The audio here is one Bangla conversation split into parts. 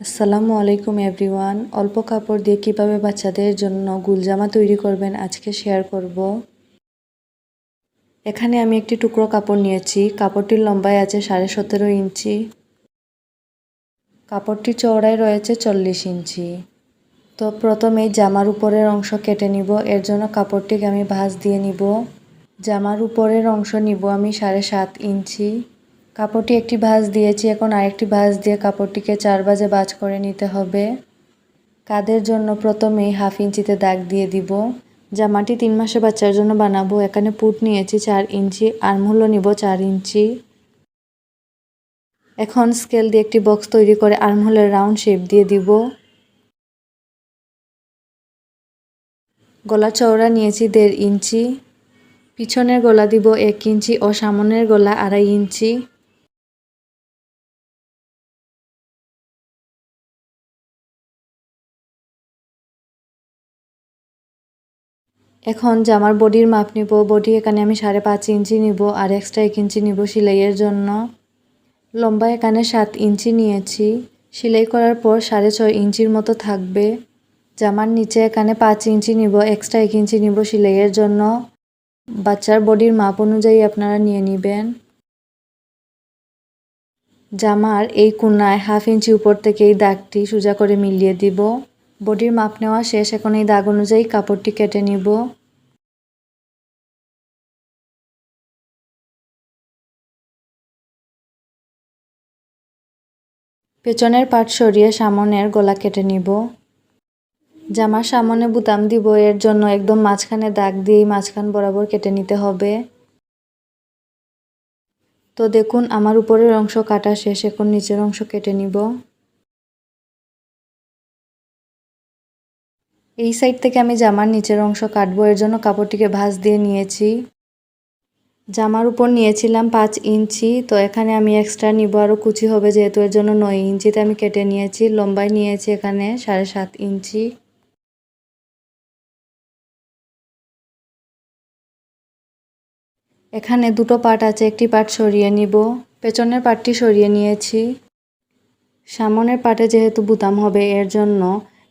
আসসালামু আলাইকুম এভরিওয়ান। অল্প কাপড় দিয়ে কীভাবে বাচ্চাদের জন্য গুলজামা তৈরি করবেন আজকে শেয়ার করব। এখানে আমি একটি টুকরো কাপড় নিয়েছি। কাপড়টির লম্বায় আছে সাড়ে সতেরো ইঞ্চি। কাপড়টি চওড়ায় রয়েছে চল্লিশ ইঞ্চি। তো প্রথমে জামার উপরের অংশ কেটে নিব। এর জন্য কাপড়টিকে আমি ভাঁজ দিয়ে নিব। জামার উপরের অংশ নিব আমি সাড়ে সাত ইঞ্চি। কাপড়টি একটি ভাঁজ দিয়েছি, এখন আরেকটি ভাঁজ দিয়ে কাপড়টিকে চার বাজে বাজ করে নিতে হবে। কাদের জন্য প্রথমেই হাফ ইঞ্চিতে দাগ দিয়ে দিব। জামাটি তিন মাসে বাচ্চার জন্য বানাবো। এখানে পুট নিয়েছি চার ইঞ্চি আরমুলও নিব চার ইঞ্চি। এখন স্কেল দিয়ে একটি বক্স তৈরি করে আর্মহোলের রাউন্ড শেপ দিয়ে দিব। গলা চওড়া নিয়েছি দেড় ইঞ্চি। পিছনের গলা দিব এক ইঞ্চি ও সামনের গলা আড়াই ইঞ্চি। এখন জামার বডির মাপ নিব বডি এখানে আমি সাড়ে পাঁচ ইঞ্চি নিব আর এক্সট্রা এক ইঞ্চি নিব সেলাইয়ের জন্য। লম্বা এখানে সাত ইঞ্চি নিয়েছি। সেলাই করার পর সাড়ে ছয় ইঞ্চির মতো থাকবে। জামার নিচে এখানে পাঁচ ইঞ্চি নিব এক্সট্রা এক ইঞ্চি নিব সেলাইয়ের জন্য। বাচ্চার বডির মাপ অনুযায়ী আপনারা নিয়ে নেবেন। জামার এই কোনায় হাফ ইঞ্চি উপর থেকে এই দাগটি সোজা করে মিলিয়ে দিব। বডির মাপ নেওয়া শেষ, এখন এই দাগ অনুযায়ী কাপড়টি কেটে নিব। পেছনের পাট সরিয়ে সামনের গলা কেটে নিব। জামার সামনে বুতাম দিব, এর জন্য একদম মাঝখানে দাগ দিয়েই মাঝখান বরাবর কেটে নিতে হবে। তো দেখুন, আমার উপরের অংশ কাটা শেষ, এখন নিচের অংশ কেটে নিব। এই সাইড থেকে আমি জামার নিচের অংশ কাটবো, এর জন্য কাপড়টিকে ভাঁজ দিয়ে নিয়েছি। জামার উপর নিয়েছিলাম পাঁচ ইঞ্চি, তো এখানে আমি এক্সট্রা নিব আরও কুচি হবে যেহেতু, এর জন্য নয় ইঞ্চিতে আমি কেটে নিয়েছি লম্বায় নিয়েছি এখানে সাড়ে সাত ইঞ্চি। এখানে দুটো পার্ট আছে, একটি পার্ট সরিয়ে নিব, পেছনের পার্টটি সরিয়ে নিয়েছি। সামনের পার্টে যেহেতু বুতাম হবে, এর জন্য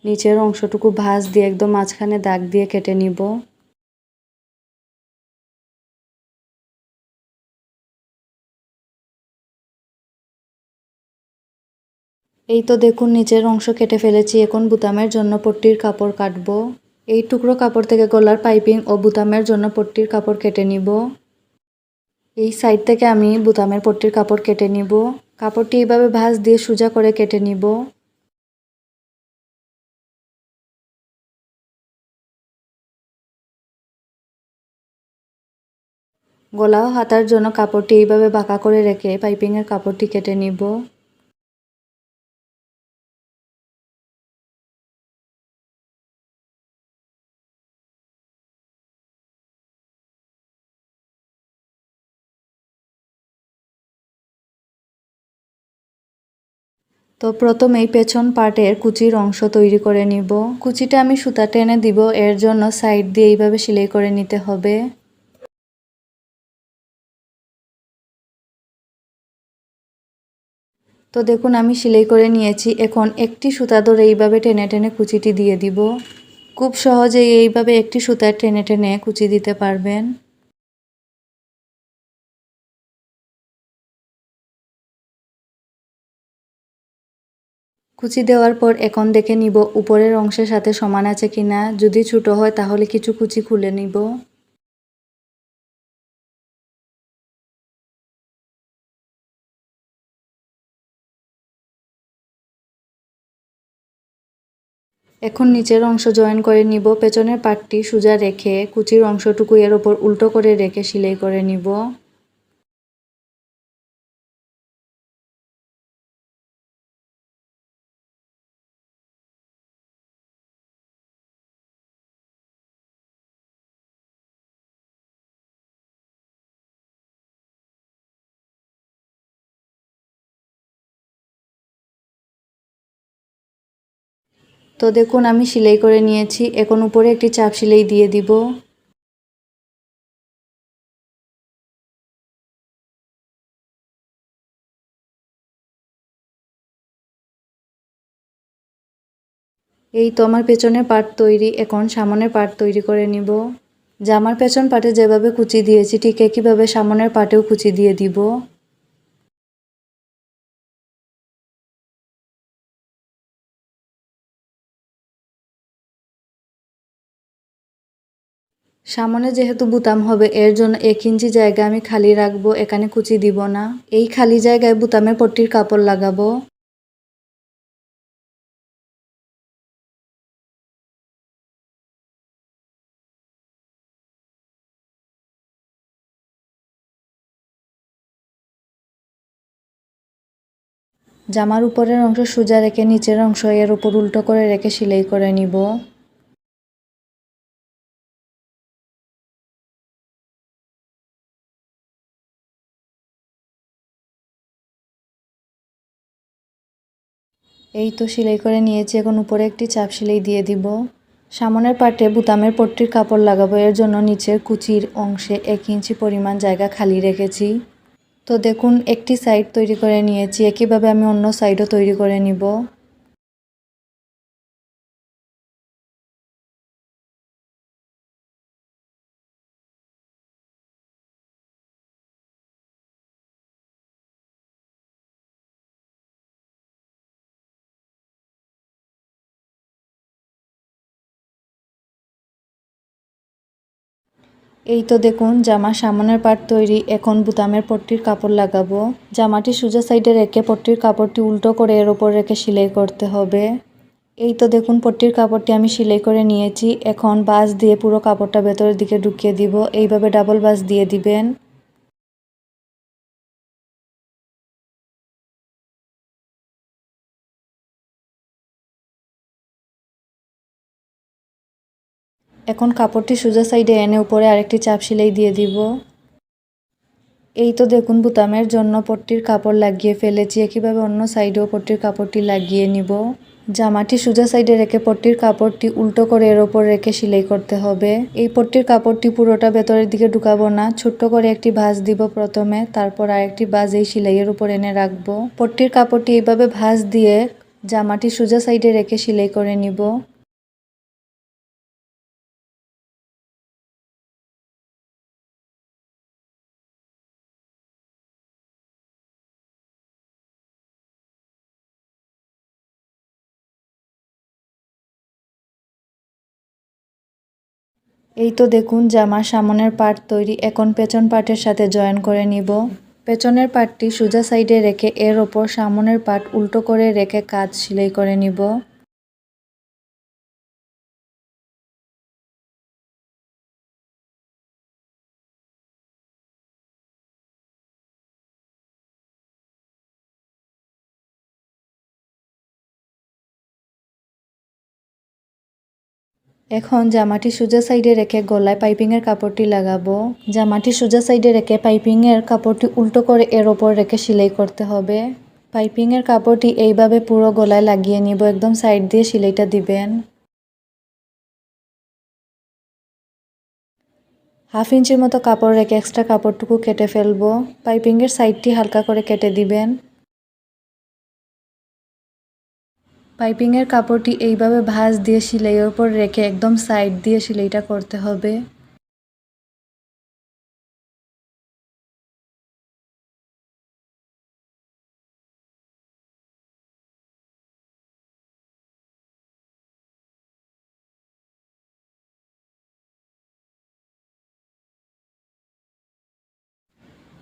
নিচের অংশটুকু ভাঁজ দিয়ে একদম মাঝখানে দাগ দিয়ে কেটে নিব। এই তো দেখুন নিচের অংশ কেটে ফেলেছি, এখন বুতামের জন্য পট্টির কাপড় কাটবো। এই টুকরো কাপড় থেকে গলার পাইপিং ও বুতামের জন্য পট্টির কাপড় কেটে নিব। এই সাইড থেকে আমি বুতামের পট্টির কাপড় কেটে নিব। কাপড়টি এইভাবে ভাঁজ দিয়ে সোজা করে কেটে নিব। গলা ও হাতার জন্য কাপড়টি এইভাবে বাঁকা করে রেখে পাইপিংয়ের কাপড়টি কেটে নিব। তো প্রথমেই পেছন পার্টের কুচির অংশ তৈরি করে নিব। কুচিটা আমি সুতা টেনে দিব, এর জন্য সাইড দিয়ে এইভাবে সেলাই করে নিতে হবে। তো দেখুন, আমি সেলাই করে নিয়েছি। এখন একটি সুতা ধরে এইভাবে টেনে টেনে কুচিটি দিয়ে দিব। খুব সহজেই এইভাবে একটি সুতা টেনে টেনে কুচি দিতে পারবেন। কুচি দেওয়ার পর এখন দেখে নিব উপরের অংশের সাথে সমান আছে কিনা। যদি ছোট হয় তাহলে কিছু কুচি খুলে নিব। এখন নিচের অংশ জয়েন করে নিব, পেছনের পাটটি সোজা রেখে কুচির অংশটুকু এর ওপর উল্টো করে রেখে সেলাই করে নিব। তো দেখুন, আমি সেলাই করে নিয়েছি। এখন উপরে একটি চাপ সেলাই দিয়ে দিব। এই তো আমার পেছনের পার্ট তৈরি। এখন সামনের পার্ট তৈরি করে নিব। জামার পেছন পাটে যেভাবে কুচি দিয়েছি, ঠিক একইভাবে সামনের পাটেও কুচি দিয়ে দিব। সামনে যেহেতু বুতাম হবে, এর জন্য এক ইঞ্চি জায়গা আমি খালি রাখব, এখানে কুচি দিব না। এই খালি জায়গায় বুতামের পট্টির কাপড় লাগাবো। জামার উপরের অংশ সোজা রেখে নিচের অংশ এর উপর উল্টো করে রেখে সেলাই করে নিব। এই তো সেলাই করে নিয়েছি, এখন উপরে একটি চাপ সেলাই দিয়ে দিব। সামনের পাটে বুতামের পট্টির কাপড় লাগাবো, এর জন্য নিচের কুচির অংশে এক ইঞ্চি পরিমাণ জায়গা খালি রেখেছি। তো দেখুন, একটি সাইড তৈরি করে নিয়েছি, একইভাবে আমি অন্য সাইডও তৈরি করে নিব। এই তো দেখুন জামার সামনের পাট তৈরি, এখন বুতামের পট্টির কাপড় লাগাবো। জামাটি সোজা সাইডে রেখে পট্টির কাপড়টি উল্টো করে এর ওপর রেখে সেলাই করতে হবে। এই তো দেখুন, পট্টির কাপড়টি আমি সেলাই করে নিয়েছি। এখন বাস দিয়ে পুরো কাপড়টা ভেতরের দিকে ঢুকিয়ে দিব। এইভাবে ডাবল বাস দিয়ে দিবেন। এখন কাপড়টি সোজা সাইডে এনে উপরে আরেকটি চাপ সেলাই দিয়ে দিব। এই তো দেখুন বুতামের জন্য পট্টির কাপড় লাগিয়ে ফেলেছি। একইভাবে অন্য সাইডেও পট্টির কাপড়টি লাগিয়ে নিব। জামাটি সোজা সাইডে রেখে পট্টির কাপড়টি উল্টো করে এর ওপর রেখে সেলাই করতে হবে। এই পট্টির কাপড়টি পুরোটা ভেতরের দিকে ঢুকাবো না। ছোট্ট করে একটি ভাঁজ দিব প্রথমে, তারপর আরেকটি ভাঁজ এই সেলাইয়ের উপর এনে রাখব। পট্টির কাপড়টি এইভাবে ভাঁজ দিয়ে জামাটি সোজা সাইডে রেখে সেলাই করে নিব। এই তো দেখুন জামার সামনের পার্ট তৈরি। এখন পেছন পার্টের সাথে জয়েন করে নিব। পেছনের পার্টটি সোজা সাইডে রেখে এর ওপর সামনের পার্ট উল্টো করে রেখে কাজ সেলাই করে নিব। এখন জামাটি সোজা সাইডে রেখে গলায় পাইপিংয়ের কাপড়টি লাগাবো। জামাটি সোজা সাইডে রেখে পাইপিংয়ের কাপড়টি উল্টো করে এর ওপর রেখে সেলাই করতে হবে। পাইপিংয়ের কাপড়টি এইভাবে পুরো গলায় লাগিয়ে নিব, একদম সাইড দিয়ে সেলাইটা দিবেন। হাফ ইঞ্চির মতো কাপড় রেখে এক্সট্রা কাপড়টুকু কেটে ফেলব। পাইপিংয়ের সাইডটি হালকা করে কেটে দিবেন। পাইপিংয়ের কাপড়টি এইভাবে ভাঁজ দিয়ে সেলাইয়ের ওপর রেখে একদম সাইড দিয়ে সেলাইটা করতে হবে।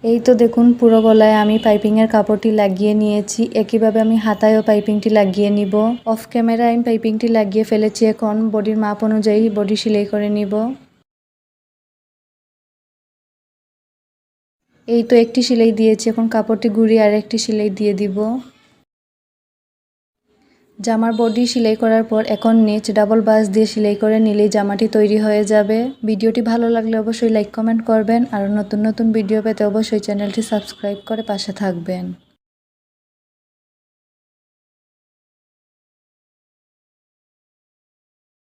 এই তো দেখুন পুরো গলায় আমি পাইপিংয়ের কাপড়টি লাগিয়ে নিয়েছি। একইভাবে আমি হাতায়ও পাইপিংটি লাগিয়ে নিব। অফ ক্যামেরায় আমি পাইপিংটি লাগিয়ে ফেলেছি এখন। বডির মাপ অনুযায়ী বডি সেলাই করে নিব। এই তো একটি সেলাই দিয়েছি। এখন কাপড়টি ঘুরিয়ে আর একটি সেলাই দিয়ে দিব। জামার বডি সেলাই করার পর এখন নিচ ডাবল বাস দিয়ে সেলাই করে নিলেই জামাটি তৈরি হয়ে যাবে। ভিডিওটি ভালো লাগলে অবশ্যই লাইক, কমেন্ট করবেন। আর নতুন নতুন ভিডিও পেতে অবশ্যই চ্যানেলটি সাবস্ক্রাইব করে পাশে থাকবেন।